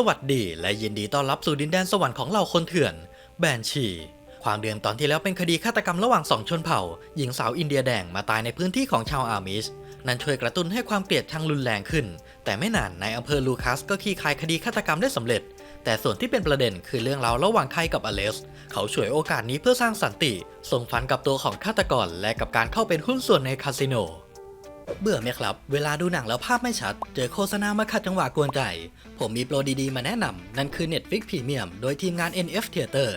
สวัสดีและยินดีต้อนรับสู่ดินแดนสวรรค์ของเราคนเถื่อน แบนชี ความเดือนตอนที่แล้วเป็นคดีฆาตกรรมระหว่างสองชนเผ่า หญิงสาวอินเดียแดงมาตายในพื้นที่ของชาวอามิช นั่นช่วยกระตุ้นให้ความเกลียดชังรุนแรงขึ้น แต่ไม่นานในอำเภอลูคัสก็คลี่คลายคดีฆาตกรรมได้สำเร็จ แต่ส่วนที่เป็นประเด็นคือเรื่องราวระหว่างไคกับอเลส เขาฉวยโอกาสนี้เพื่อสร้างสันติ ส่งฟันกับตัวของฆาตกรและกับการเข้าเป็นหุ้นส่วนในคาสิโน เบื่อไหมครับ เวลาดูหนังแล้วภาพไม่ชัด เจอโฆษณามาขัดจังหวะกวนใจ ผมมีโปรดีๆ มาแนะนำ นั่นคือ Netflix Premium โดยทีมงาน NF Theater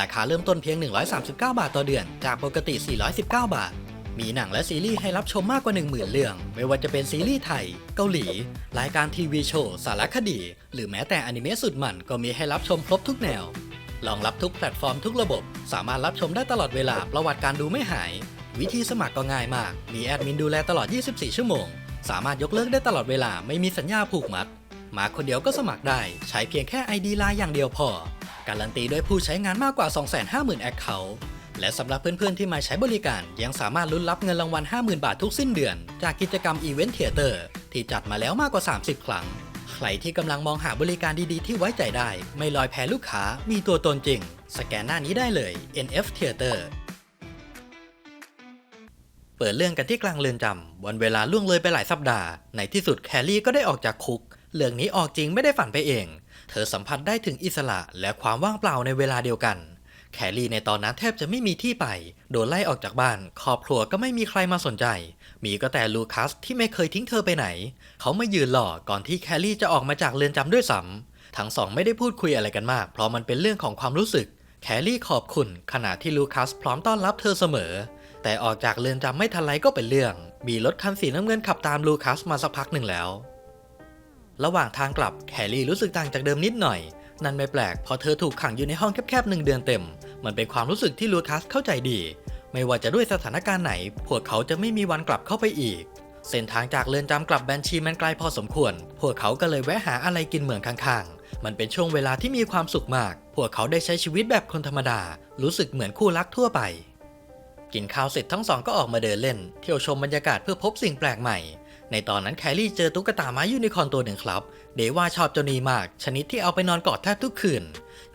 ราคาเริ่มต้นเพียง 139 บาทต่อเดือน จากปกติ 419 บาท มีหนังและซีรีส์ให้รับชมมากกว่า 10,000 เรื่อง ไม่ว่าจะเป็นซีรีส์ไทย เกาหลี รายการทีวีโชว์ สารคดี หรือแม้แต่อนิเมะสุดมันก็มีให้รับชมครบทุกแนวรองรับทุกแพลตฟอร์มทุกระบบ สามารถรับชมได้ตลอดเวลาประวัติการดูไม่หาย วิธีสมัครก็ง่ายมาก มีแอดมินดูแลตลอด 24 ชั่วโมง สามารถยกเลิกได้ตลอดเวลา ไม่มีสัญญาผูกมัด มาคนเดียวก็สมัครได้ ใช้เพียงแค่ ID ไลน์อย่างเดียวพอ การันตีด้วยผู้ใช้งานมากกว่า 250,000 แอคเคาท์ และสำหรับเพื่อนๆที่มาใช้บริการ ยังสามารถลุ้นรับเงินรางวัล 50,000 บาททุกสิ้นเดือน จากกิจกรรมอีเวนต์เทเตอร์ที่จัดมาแล้วมากกว่า 30 ครั้ง ใครที่กำลังมองหาบริการดีๆ ที่ไว้ใจได้ ไม่ลอยแพลูกค้า มีตัวตนจริง สแกนหน้านี้ได้เลย NF Theater ปิดเรื่องกันที่กลางเรือนจำวันเวลาล่วงเลยไปหลายสัปดาห์ ในที่สุดแคลรี่ก็ได้ออกจากคุก เรื่องนี้ออกจริงไม่ได้ฝันไปเอง เธอสัมผัสได้ถึงอิสระและความว่างเปล่าในเวลาเดียวกัน แคลรี่ในตอนนั้นแทบจะไม่มีที่ไป โดนไล่ออกจากบ้าน ครอบครัวก็ไม่มีใครมาสนใจ มีก็แต่ลูคัสที่ไม่เคยทิ้งเธอไปไหน เขามายืนหล่อก่อนที่แคลรี่จะออกมาจากเรือนจำด้วยซ้ำทั้งสองไม่ได้พูดคุยอะไรกันมาก เพราะมันเป็นเรื่องของความรู้สึก แคลรี่ขอบคุณขณะที่ลูคัสพร้อมต้อนรับเธอเสมอ แต่ออกจากเรือนจำไม่ทันไรก็เป็นเรื่อง มีรถคันสีน้ำเงินขับตามลูคัสมาสักพักหนึ่งแล้ว ระหว่างทางกลับแคลรี่รู้สึกต่างจากเดิมนิดหน่อย นั่นไม่แปลกเพราะเธอถูกขังอยู่ในห้องแคบๆหนึ่งเดือนเต็ม มันเป็นความรู้สึกที่ลูคัสเข้าใจดี ไม่ว่าจะด้วยสถานการณ์ไหน พวกเขาจะไม่มีวันกลับเข้าไปอีก เส้นทางจากเรือนจำกลับแบนชีมันไกลพอสมควร พวกเขาก็เลยแวะหาอะไรกินเหมืองข้างๆ มันเป็นช่วงเวลาที่มีความสุขมาก พวกเขาได้ใช้ชีวิตแบบคนธรรมดา รู้สึกเหมือนคู่รักทั่วไป กินข้าวเสร็จทั้งสองก็ออกมาเดินเล่น เที่ยวชมบรรยากาศเพื่อพบสิ่งแปลกใหม่ ในตอนนั้นแคลรี่เจอตุ๊กตาไม้ยูนิคอร์นตัวหนึ่งครับ เดว่าชอบเจ้านี้มาก ชนิดที่เอาไปนอนกอดแทบทุกคืน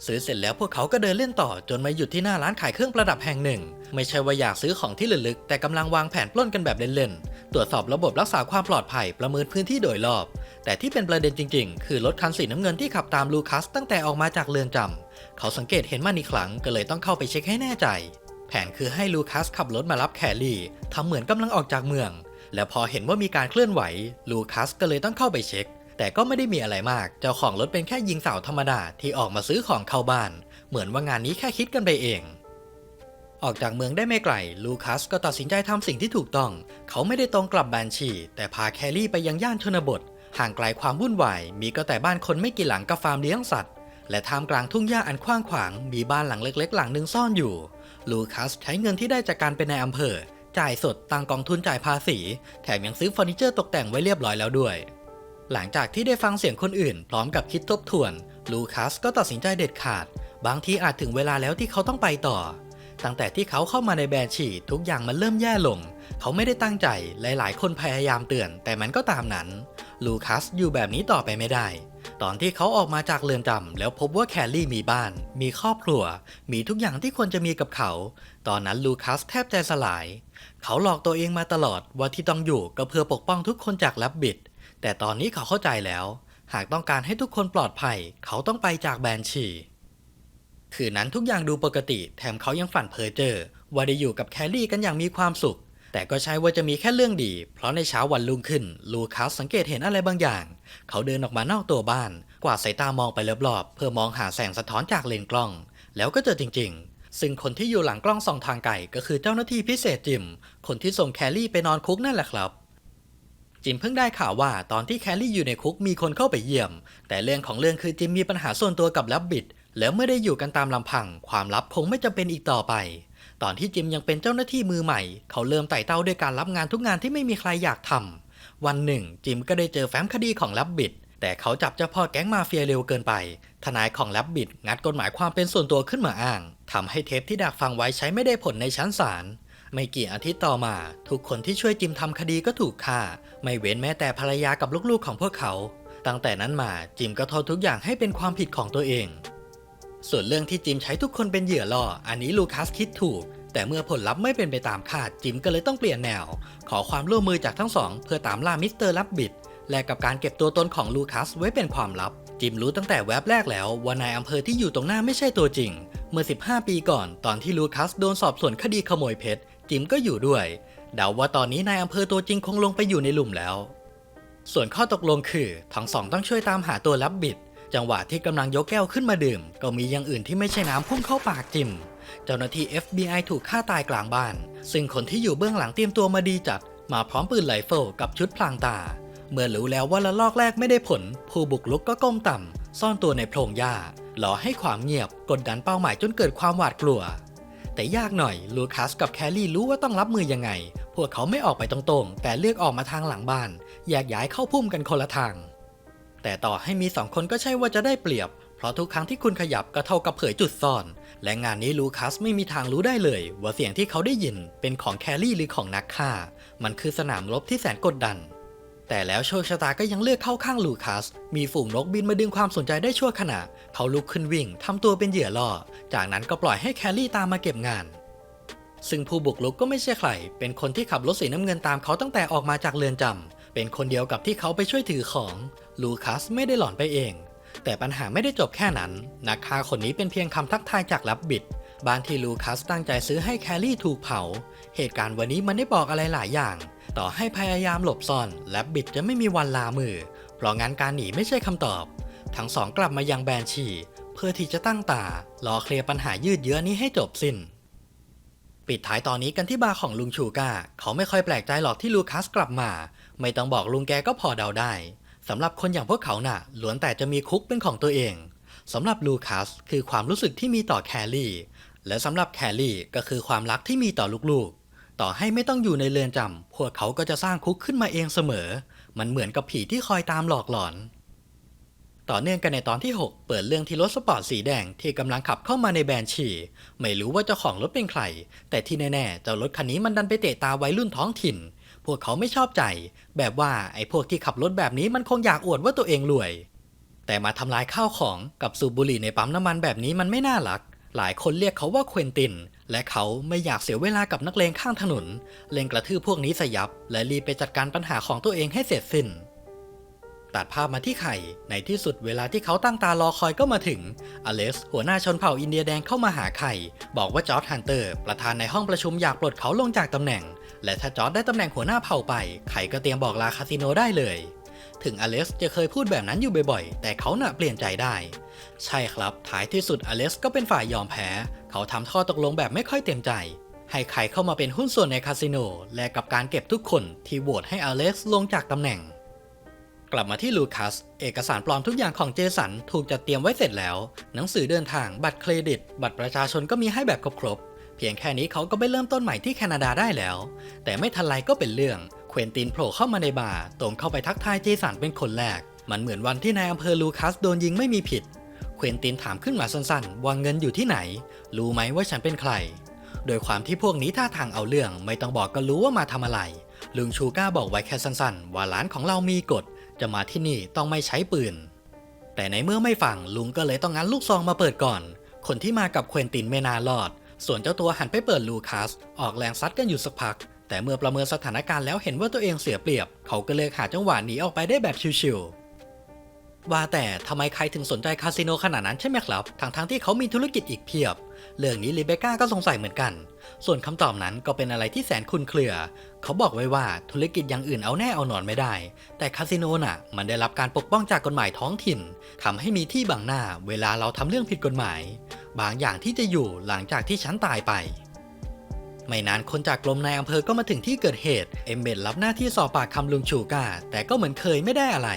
ซื้อเสร็จแล้วพวกเขาก็เดินเล่นต่อจนมาหยุดที่หน้าร้านขายเครื่องประดับแห่งหนึ่ง ไม่ใช่ว่าอยากซื้อของที่ระลึก แต่กำลังวางแผนปล้นกันแบบเล่นๆ ตรวจสอบระบบรักษาความปลอดภัยประเมินพื้นที่โดยรอบ แต่ที่เป็นประเด็นจริง ๆ คือรถคันสีน้ำเงินที่ขับตามลูคัสตั้งแต่ออกมาจากเรือนจำเขาสังเกตเห็นมันอีกครั้งก็เลยต้องเข้าไปเช็คให้แน่ใจ แผนคือให้ลูคัสขับรถมารับแคลรี่ทำเหมือนกำลังออกจากเมือง แล้วพอเห็นว่ามีการเคลื่อนไหว ลูคัสก็เลยต้องเข้าไปเช็ค แต่ก็ไม่ได้มีอะไรมาก เจ้าของรถเป็นแค่หญิงสาวธรรมดาที่ออกมาซื้อของเข้าบ้าน เหมือนว่างานนี้แค่คิดกันไปเอง ออกจากเมืองได้ไม่ไกล ลูคัสก็ตัดสินใจทำสิ่งที่ถูกต้อง เขาไม่ได้ตรงกลับแบนชี แต่พาแคลรี่ไปยังย่านชนบท ห่างไกลความวุ่นวาย มีก็แต่บ้านคนไม่กี่หลังกับฟาร์มเลี้ยงสัตว์ และท่ามกลางทุ่งหญ้าอันกว้างขวาง มีบ้านหลังเล็ก ๆ หลังหนึ่งซ่อนอยู่ ลูคัสใช้เงินที่ได้จากการเป็นนายอำเภอ จ่ายสดตังกองทุนจ่ายภาษี แถมยังซื้อเฟอร์นิเจอร์ตกแต่งไว้เรียบร้อยแล้วด้วย หลังจากที่ได้ฟังเสียงคนอื่น พร้อมกับคิดทบทวน ลูคัสก็ตัดสินใจเด็ดขาด บางทีอาจถึงเวลาแล้วที่เขาต้องไปต่อ ตั้งแต่ที่เขาเข้ามาในแบรนด์ฉีทุกอย่างมันเริ่มแย่ลง เขาไม่ได้ตั้งใจ หลาย ๆ คนพยายามเตือน แต่มันก็ตามนั้น ลูคัสอยู่แบบนี้ต่อไปไม่ได้ ตอนที่เขาออกมาจากเรือนจำแล้วพบว่าแคลรี่มีบ้าน มีครอบครัว มีทุกอย่างที่ควรจะมีกับเขา ตอนนั้นลูคัสแทบใจสลาย เขาหลอกตัวเองมาตลอดว่าที่ต้องอยู่ก็เพื่อปกป้องทุกคนจากแลบบิด แต่ตอนนี้เขาเข้าใจแล้ว หากต้องการให้ทุกคนปลอดภัย เขาต้องไปจากแบรนชีคืนนั้นทุกอย่างดูปกติ แถมเขายังฝันเพ้อเจอว่าได้อยู่กับแคลรี่กันอย่างมีความสุข แต่ก็ใช่ว่าจะมีแค่เรื่องดี เพราะในเช้าวันรุ่งขึ้น ลูคัสสังเกตเห็นอะไรบางอย่าง เขาเดินออกมานอกตัวบ้าน กวาดสายตามองไปรอบๆเพื่อมองหาแสงสะท้อนจากเลนกล้อง แล้วก็เจอจริง ๆ ซึ่งคนที่อยู่หลังกล้องส่องทางไกลก็คือเจ้าหน้าที่พิเศษจิม คนที่ส่งแคลรี่ไปนอนคุกนั่นแหละครับจิมเพิ่งได้ข่าวว่าตอนที่แคลรี่อยู่ในคุกมีคนเข้าไปเยี่ยม แต่เรื่องของเรื่องคือจิมมีปัญหาส่วนตัวกับแลบบิดแล้วเมื่อได้อยู่กันตามลำพัง ความลับคงไม่จำเป็นอีกต่อไป ตอนที่จิมยังเป็นเจ้าหน้าที่มือใหม่ เขาเริ่มไต่เต้าด้วยการรับงานทุกงานที่ไม่มีใครอยากทำวันหนึ่ง จิมก็ได้เจอแฟ้มคดีของแลบบิดแต่เขาจับเจ้าพ่อแก๊งมาเฟียเร็วเกินไป ทนายของแลบบิดงัดกฎหมายความเป็นส่วนตัวขึ้นมาอ้างทำให้เทปที่ดักฟังไว้ใช้ไม่ได้ผลในชั้นศาลไม่กี่อาทิตย์ต่อมา ทุกคนที่ช่วยจิมทำคดีก็ถูกฆ่า ไม่เว้นแม้แต่ภรรยากับลูกๆของพวกเขา ตั้งแต่นั้นมาจิมก็โทษทุกอย่างให้เป็นความผิดของตัวเอง ส่วนเรื่องที่จิมใช้ทุกคนเป็นเหยื่อล่อ อันนี้ลูคัสคิดถูก แต่เมื่อผลลัพธ์ไม่เป็นไปตามคาดจิมก็เลยต้องเปลี่ยนแนว ขอความร่วมมือจากทั้งสอง เพื่อตามล่ามิสเตอร์ลับบิดและกับการเก็บตัวตนของลูคัสไว้เป็นความลับ จิมรู้ตั้งแต่แวบแรกแล้วว่านายอำเภอที่อยู่ตรงหน้าไม่ใช่ตัวจริง เมื่อ 15 ปีก่อน ตอนที่ลูคัสโดนสอบสวนคดีขโมยเพชรจิมก็อยู่ด้วย เดาว่าตอนนี้นายอำเภอตัวจริงคงลงไปอยู่ในหลุมแล้ว ส่วนข้อตกลงคือทั้งสองต้องช่วยตามหาตัวลับบิด จังหวะที่กำลังยกแก้วขึ้นมาดื่ม ก็มีอย่างอื่นที่ไม่ใช่น้ำพุ่งเข้าปากจิม เจ้าหน้าที่ FBI ถูกฆ่าตายกลางบ้าน ซึ่งคนที่อยู่เบื้องหลังเตรียมตัวมาดีจัด มาพร้อมปืนไรเฟิลกับชุดพลางตา เมื่อรู้แล้วว่าละลอกแรกไม่ได้ผล ผู้บุกลุกก็ก้มต่ำซ่อนตัวในโพรงหญ้าหล่อให้ความเงียบกดดันเป้าหมายจนเกิดความหวาดกลัว แต่ยากหน่อยลูคัสกับแคลรี่รู้ว่าต้องรับมือยังไง พวกเขาไม่ออกไปตรงๆ แต่เลือกออกมาทางหลังบ้านแยกย้ายเข้าพุ่มกันคนละทาง แต่ต่อให้มีสองคนก็ใช่ว่าจะได้เปรียบ เพราะทุกครั้งที่คุณขยับก็เท่ากับเผยจุดซ่อน และงานนี้ลูคัสไม่มีทางรู้ได้เลย ว่าเสียงที่เขาได้ยินเป็นของแคลรี่หรือของนักฆ่า มันคือสนามรบที่แสนกดดัน แต่แล้วโชคชะตาก็ยังเลือกเข้าข้างลูคัส มีฝูงนกบินมาดึงความสนใจได้ชั่วขณะ เขาลุกขึ้นวิ่งทำตัวเป็นเหยื่อล่อ จากนั้นก็ปล่อยให้แคลรี่ตามมาเก็บงานซึ่งผู้บุกรุกก็ไม่ใช่ใคร เป็นคนที่ขับรถสีน้ำเงินตามเขาตั้งแต่ออกมาจากเรือนจำ เป็นคนเดียวกับที่เขาไปช่วยถือของ ลูคัสไม่ได้หลอนไปเอง แต่ปัญหาไม่ได้จบแค่นั้น นักฆ่าคนนี้เป็นเพียงคำทักทายจากลับบิดบ้านที่ลูคัสตั้งใจซื้อให้แคลรี่ถูกเผา เหตุการณ์วันนี้มันได้บอกอะไรหลายอย่าง ต่อให้พยายามหลบซ่อนและบิดจะไม่มีวันลามือ เพราะงั้นการหนีไม่ใช่คำตอบ ทั้งสองกลับมายังแบนชี เพื่อที่จะตั้งตารอเคลียร์ปัญหายืดเยื้อนี้ให้จบสิ้น ปิดท้ายตอนนี้กันที่บาร์ของลุงชูก้า เขาไม่ค่อยแปลกใจหรอกที่ลูคัสกลับมา ไม่ต้องบอกลุงแกก็พอเดาได้สำหรับคนอย่างพวกเขาน่ะล้วนแต่จะมีคุกเป็นของตัวเองสำหรับลูคัสคือความรู้สึกที่มีต่อแคลรี่ และสำหรับแคลรี่ก็คือความรักที่มีต่อลูกๆ ต่อให้ไม่ต้องอยู่ในเรือนจำพวกเขาก็จะสร้างคุกขึ้นมาเองเสมอ มันเหมือนกับผีที่คอยตามหลอกหลอน ต่อเนื่องกันในตอนที่ 6 เปิดเรื่องที่รถสปอร์ตสีแดงที่กำลังขับเข้ามาในแบรนชี ไม่รู้ว่าเจ้าของรถเป็นใคร แต่ที่แน่ๆ เจ้ารถคันนี้มันดันไปเตะตาวัยรุ่นท้องถิ่น พวกเขาไม่ชอบใจ แบบว่าไอ้พวกที่ขับรถแบบนี้มันคงอยากอวดว่าตัวเองรวย แต่มาทำลายข้าวของกับสูบบุหรี่ในปั๊มน้ำมันแบบนี้มันไม่น่ารัก หลายคนเรียกเขาว่าเควินติน และเขาไม่อยากเสียเวลากับนักเลงข้างถนน เลงกระทืบพวกนี้สยับ และรีบไปจัดการปัญหาของตัวเองให้เสร็จสิ้น ตัดภาพมาที่ไข่ ในที่สุดเวลาที่เขาตั้งตารอคอยก็มาถึง อเล็กซ์หัวหน้าชนเผ่าอินเดียแดงเข้ามาหาไข่ บอกว่าจอร์ดฮันเตอร์ ประธานในห้องประชุมอยากปลดเขาลงจากตำแหน่ง และถ้าจอร์ดได้ตำแหน่งหัวหน้าเผ่าไป ไข่ก็เตรียมบอกลาคาสิโนได้เลย ถึงอเล็กซ์จะเคยพูดแบบนั้นอยู่บ่อยๆ แต่เขาน่ะเปลี่ยนใจได้ ใช่ครับ ท้ายที่สุดอเล็กซ์ก็เป็นฝ่ายยอมแพ้ เขาทำข้อตกลงแบบไม่ค่อยเต็มใจให้ไข่เข้ามาเป็นหุ้นส่วนในคาสิโน และกับการเก็บทุกคนที่โหวตให้อเล็กซ์ลงจากตำแหน่ง กลับมาที่ลูคัส เอกสารปลอมทุกอย่างของเจสันถูกจัดเตรียมไว้เสร็จแล้ว หนังสือเดินทาง บัตรเครดิต บัตรประชาชนก็มีให้แบบครบๆ เพียงแค่นี้เขาก็ไปเริ่มต้นใหม่ที่แคนาดาได้แล้ว แต่ไม่ทันไรก็เป็นเรื่อง เควินตินโผล่เข้ามาในบาร์ตรงเข้าไปทักทายเจสันเป็นคนแรก มันเหมือนวันที่นายอำเภอลูคัสโดนยิงไม่มีผิด เควินตินถามขึ้นมาสั้นๆ ว่าเงินอยู่ที่ไหน รู้ไหมว่าฉันเป็นใคร โดยความที่พวกนี้ท่าทางเอาเรื่อง ไม่ต้องบอกก็รู้ว่ามาทำอะไร ลุงชูก้าบอกไว้แค่สั้นๆ ว่าร้านของเรามีกฎ จะมาที่นี่ต้องไม่ใช้ปืน แต่ในเมื่อไม่ฟังลุงก็เลยต้องงัดลูกซองมาเปิดก่อน คนที่มากับเควินตินไม่น่ารอด ส่วนเจ้าตัวหันไปเปิดลูคัส ออกแรงซัดกันอยู่สักพัก แต่เมื่อประเมินสถานการณ์แล้วเห็นว่าตัวเองเสียเปรียบ เขาก็เลยหาจังหวะหนีออกไปได้แบบชิวๆ ว่าแต่ทำไมใครถึงสนใจคาสิโนขนาดนั้นใช่ไหมครับทั้งๆทที่เขามีธุรกิจอีกเพียบ เรื่องนี้ลิเบก้าก็สงสัยเหมือนกัน ส่วนคำตอบนั้นก็เป็นอะไรที่แสนคุนเครือ เขาบอกไว้ว่าธุรกิจอย่างอื่นเอาแน่เอานอนไม่ได้ แต่คาสิโนน่ะ มันได้รับการปกป้องจากกฎหมายท้องถิ่นทำให้มีที่บังหน้า เวลาเราทำเรื่องผิดกฎหมาย บางอย่างที่จะอยู่หลังจากที่ฉันตายไปไม่นานคนจากกรมนายอำเภอก็มาถึงที่เกิดเหตุ เอมเบดรับหน้าที่สอบปากคำลุงชูกาแต่ก็เหมือนเคยไม่ได้อะไร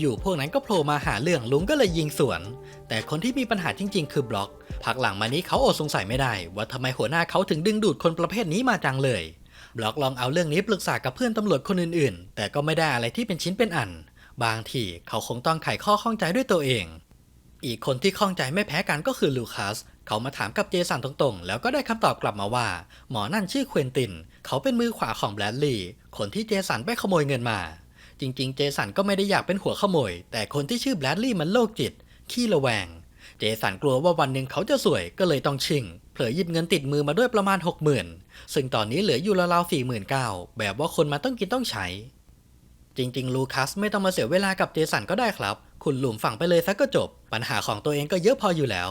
อยู่ๆพวกนั้นก็โผล่มาหาเรื่องลุงก็เลยยิงสวน แต่คนที่มีปัญหาจริง ๆ คือบล็อกพักหลังมานี้เขาอดสงสัยไม่ได้ ว่าทำไมหัวหน้าเขาถึงดึงดูดคนประเภทนี้มาจังเลย บล็อกลองเอาเรื่องนี้ปรึกษากับเพื่อนตำรวจคนอื่นๆ แต่ก็ไม่ได้อะไรที่เป็นชิ้นเป็นอัน บางทีเขาคงต้องไขข้อข้องใจด้วยตัวเอง อีกคนที่ข้องใจไม่แพ้กันก็คือลูคัสเขามาถามกับเจสันตรงๆ แล้วก็ได้คำตอบกลับมาว่า หมอนั่นชื่อเควินติน เขาเป็นมือขวาของแบรดลีย์คนที่เจสันไปขโมยเงินมา จริง ๆ เจสันก็ไม่ได้อยากเป็นหัวขโมย แต่คนที่ชื่อแบรดลี่มันโรคจิต ขี้ระแวง เจสันกลัวว่าวันหนึ่งเขาจะสวยก็เลยต้องชิง เผลอหยิบเงินติดมือมาด้วยประมาณ 60,000 ซึ่งตอนนี้เหลืออยู่ราวๆ49,000แบบว่าคนมาต้องกินต้องใช้ จริง ๆ ลูคัสไม่ต้องมาเสียเวลากับเจสันก็ได้ครับ คุณหลุมฝังไปเลยซะก็จบ ปัญหาของตัวเองก็เยอะพออยู่แล้ว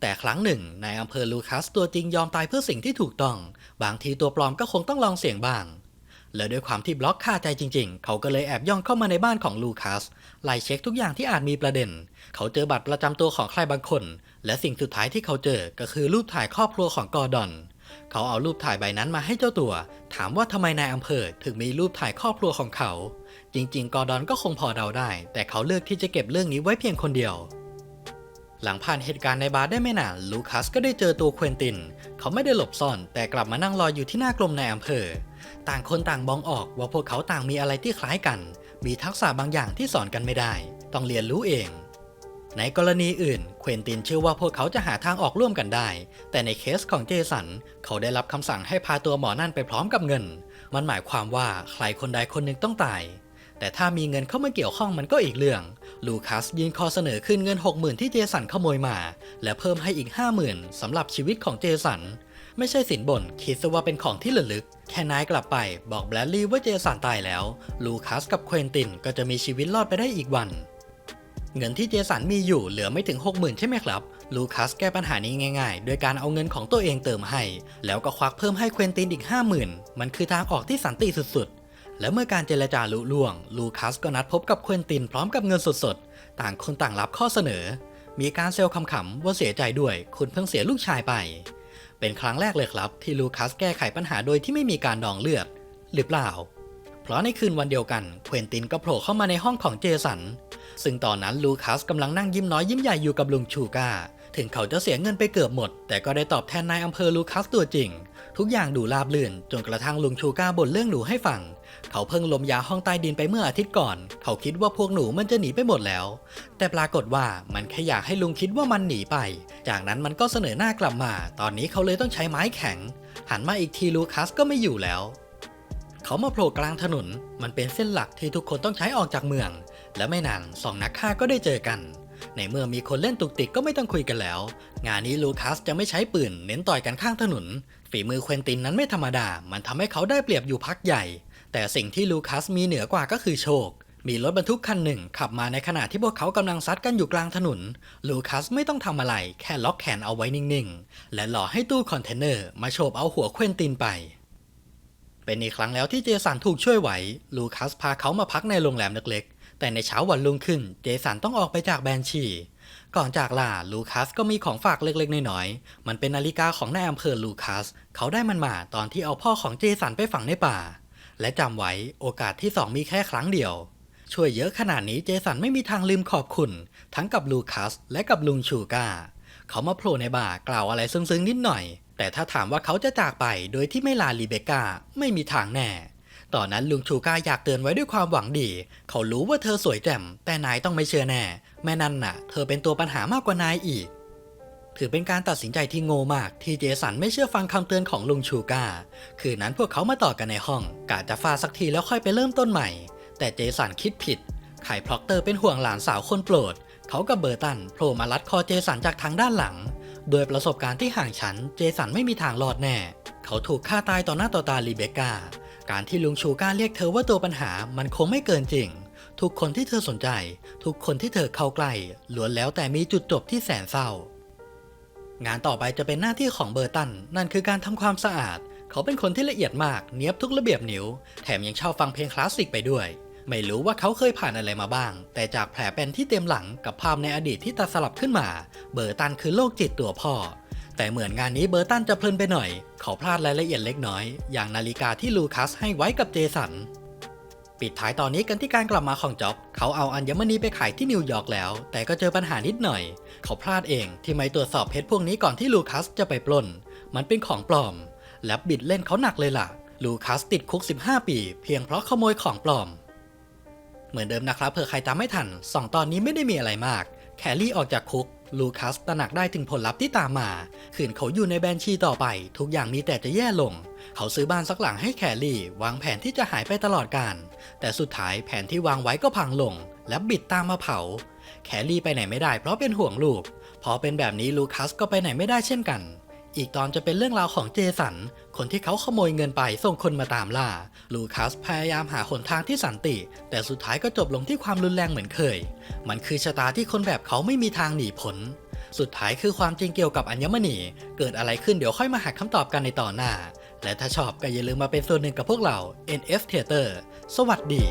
แต่ครั้งหนึ่งนายอำเภอลูคัสตัวจริงยอมตายเพื่อสิ่งที่ถูกต้อง บางทีตัวปลอมก็คงต้องลองเสี่ยงบ้าง และด้วยความที่บล็อกค่าใจจริง ๆ เขาก็เลยแอบย่องเข้ามาในบ้านของลูคัสไล่เช็คทุกอย่างที่อาจมีประเด็น เขาเจอบัตรประจำตัวของใครบางคน และสิ่งสุดท้ายที่เขาเจอก็คือรูปถ่ายครอบครัวของกอร์ดอน เขาเอารูปถ่ายใบนั้นมาให้เจ้าตัว ถามว่าทำไมนายอำเภอถึงมีรูปถ่ายครอบครัวของเขา จริง ๆ กอร์ดอนก็คงพอเดาได้ แต่เขาเลือกที่จะเก็บเรื่องนี้ไว้เพียงคนเดียว หลังผ่านเหตุการณ์ในบาร์ได้ไม่นานลูคัสก็ได้เจอตัวเควินติน เขาไม่ได้หลบซ่อนแต่กลับมานั่งรออยู่ที่หน้ากรมในอำเภอ ต่างคนต่างมองออกว่าพวกเขาต่างมีอะไรที่คล้ายกัน มีทักษะบางอย่างที่สอนกันไม่ได้ ต้องเรียนรู้เอง ในกรณีอื่นเควินตินเชื่อว่าพวกเขาจะหาทางออกร่วมกันได้ แต่ในเคสของเจสันเขาได้รับคำสั่งให้พาตัวหมอนั่นไปพร้อมกับเงิน มันหมายความว่าใครคนใดคนหนึ่งต้องตาย แต่ถ้ามีเงินเข้ามาเกี่ยวข้องมันก็อีกเรื่อง ลูคัสยื่นข้อเสนอขึ้นเงิน 60,000 ที่เจสันขโมยมา และเพิ่มให้อีก 50,000สำหรับชีวิตของเจสัน ไม่ใช่สินบน คิดซะว่าเป็นของที่ระลึก แค่นายกลับไป บอกแบรดลีย์ว่าเจสันตายแล้ว ลูคัสกับเควินตินก็จะมีชีวิตรอดไปได้อีกวัน เงินที่เจสันมีอยู่เหลือไม่ถึง 60,000 ใช่ไหมครับ ลูคัสแก้ปัญหานี้ง่ายๆ โดยการเอาเงินของตัวเองเติมให้ แล้วก็ควักเพิ่มให้เควินตินอีก 50,000 มันคือทางออกที่สันติสุดๆ และเมื่อการเจรจาลุล่วง ลูคัสก็นัดพบกับเควินตินพร้อมกับเงินสดๆ ต่างคนต่างรับข้อเสนอ มีการเซลล์คำๆว่าเสียใจด้วย คุณเพิ่งเสียลูกชายไป เป็นครั้งแรกเลยครับ ที่ลูคัสแก้ไขปัญหาโดยที่ไม่มีการดองเลือด หรือเปล่า เพราะในคืนวันเดียวกันเควินตินก็โผล่เข้ามาในห้องของเจสัน ซึ่งตอนนั้นลูคัสกำลังนั่งยิ้มน้อยยิ้มใหญ่อยู่กับลุงชูกาถึงเขาจะเสียเงินไปเกือบหมด แต่ก็ได้ตอบแทนนายอำเภอลูคัสตัวจริง ทุกอย่างดูราบรื่น จนกระทั่งลุงชูกาบ่นเรื่องหนูให้ฟัง เขาเพิ่งลมยาห้องใต้ดินไปเมื่ออาทิตย์ก่อน เขาคิดว่าพวกหนูมันจะหนีไปหมดแล้ว แต่ปรากฏว่ามันแค่อยากให้ลุงคิดว่ามันหนีไป จากนั้นมันก็เสนอหน้ากลับมา ตอนนี้เขาเลยต้องใช้ไม้แข็ง หันมาอีกทีลูคัสก็ไม่อยู่แล้ว เขามาโผล่กลางถนน มันเป็นเส้นหลักที่ทุกคนต้องใช้ออกจากเมือง และไม่นานสองนักฆ่าก็ได้เจอกัน ในเมื่อมีคนเล่นตุกติกก็ไม่ต้องคุยกันแล้ว งานนี้ลูคัสจะไม่ใช้ปืนเน้นต่อยกันข้างถนน ฝีมือเควินตินนั้นไม่ธรรมดา มันทำให้เขาได้เปรียบอยู่พักใหญ่ แต่สิ่งที่ลูคัสมีเหนือกว่าก็คือโชค มีรถบรรทุกคันหนึ่ง ขับมาในขณะที่พวกเขากำลังซัดกันอยู่กลางถนน ลูคัสไม่ต้องทำอะไร แค่ล็อกแขนเอาไว้นิ่งๆ และหล่อให้ตู้คอนเทนเนอร์มาโฉบเอาหัวเควินตินไปเป็นอีกครั้งแล้วที่เจสันถูกช่วยไหว ลูคัสพาเขามาพักในโรงแรมเล็กๆ แต่ในเช้าวันรุ่งขึ้น เจสันต้องออกไปจากแบนชี ก่อนจากลาลูคัสก็มีของฝากเล็กๆน้อยๆมันเป็นนาฬิกาของนายอำเภอลูคัส เขาได้มันมาตอนที่เอาพ่อของเจสันไปฝังในป่า และจำไว้โอกาสที่สองมีแค่ครั้งเดียว ช่วยเยอะขนาดนี้เจสันไม่มีทางลืมขอบคุณ ทั้งกับลูคัสและกับลุงชูกาเขามาโผล่ในบ่ากล่าวอะไรซึ้งๆนิดหน่อย แต่ถ้าถามว่าเขาจะจากไปโดยที่ไม่ลาลีเบกาไม่มีทางแน่ ตอนนั้นลุงชูกาอยากเตือนไว้ด้วยความหวังดี เขารู้ว่าเธอสวยแจ่มแต่นายต้องไม่เชื่อแน่ แม่นั่นน่ะ เธอเป็นตัวปัญหามากกว่านายอีก ถือเป็นการตัดสินใจที่โง่มากที่เจสันไม่เชื่อฟังคำเตือนของลุงชูกาคืนนั้นพวกเขามาต่อกันในห้องกะจะฟาสักทีแล้วค่อยไปเริ่มต้นใหม่ แต่เจสันคิดผิดไข่พล็อกเตอร์เป็นห่วงหลานสาวคนโปรด เขากับเบอร์ตันโผล่มารัดคอเจสันจากทางด้านหลังโดยประสบการณ์ที่ห่างฉัน เจสันไม่มีทางรอดแน่ เขาถูกฆ่าตายต่อหน้าต่อตาลีเบกา การที่ลุงชูก้าเรียกเธอว่าตัวปัญหามันคงไม่เกินจริง ทุกคนที่เธอสนใจ ทุกคนที่เธอเข้าใกล้ล้วนแล้วแต่มีจุดจบที่แสนเศร้า งานต่อไปจะเป็นหน้าที่ของเบอร์ตัน นั่นคือการทำความสะอาด เขาเป็นคนที่ละเอียดมากเนียบทุกระเบียบนิ้ว แถมยังชอบฟังเพลงคลาสสิกไปด้วย ไม่รู้ว่าเขาเคยผ่านอะไรมาบ้าง แต่จากแผลเป็นที่เต็มหลังกับภาพในอดีตที่ตัดสลับขึ้นมา เบอร์ตันคือโรคจิตตัวพ่อ แต่เหมือนงานนี้เบอร์ตันจะเพลินไปหน่อย เขาพลาดรายละเอียดเล็กน้อย อย่างนาฬิกาที่ลูคัสให้ไว้กับเจสัน ปิดท้ายตอนนี้กันที่การกลับมาของจ็อบ เขาเอาอัญมณีไปขายที่นิวยอร์กแล้ว แต่ก็เจอปัญหานิดหน่อย เขาพลาดเองที่ไม่ตรวจสอบเพชรพวกนี้ก่อนที่ลูคัสจะไปปล้น มันเป็นของปลอม และบิดเล่นเขาหนักเลยล่ะ ลูคัสติดคุก 15 ปี เพียงเพราะขโมยของปลอม เหมือนเดิมนะครับเผื่อใครตามไม่ทันสองตอนนี้ไม่ได้มีอะไรมาก แคลรี่ออกจากคุก ลูคัสตระหนักได้ถึงผลลัพธ์ที่ตามมา ขืนเขาอยู่ในแบนชีต่อไป ทุกอย่างมีแต่จะแย่ลง เขาซื้อบ้านสักหลังให้แคลรี่ วางแผนที่จะหายไปตลอดกาลแต่สุดท้ายแผนที่วางไว้ก็พังลง และบิดตามมาเผา แคลรี่ไปไหนไม่ได้เพราะเป็นห่วงลูก พอเป็นแบบนี้ลูคัสก็ไปไหนไม่ได้เช่นกัน อีกตอนจะเป็นเรื่องราวของเจสัน คนที่เขาขโมยเงินไปส่งคนมาตามล่า ลูคัสพยายามหาหนทางที่สันติ แต่สุดท้ายก็จบลงที่ความรุนแรงเหมือนเคย มันคือชะตาที่คนแบบเขาไม่มีทางหนีพ้นสุดท้ายคือความจริงเกี่ยวกับอัญมณี เกิดอะไรขึ้นเดี๋ยวค่อยมาหาคำตอบกันในตอนหน้า และถ้าชอบก็อย่าลืมมาเป็นส่วนหนึ่งกับพวกเรา NF Theater สวัสดี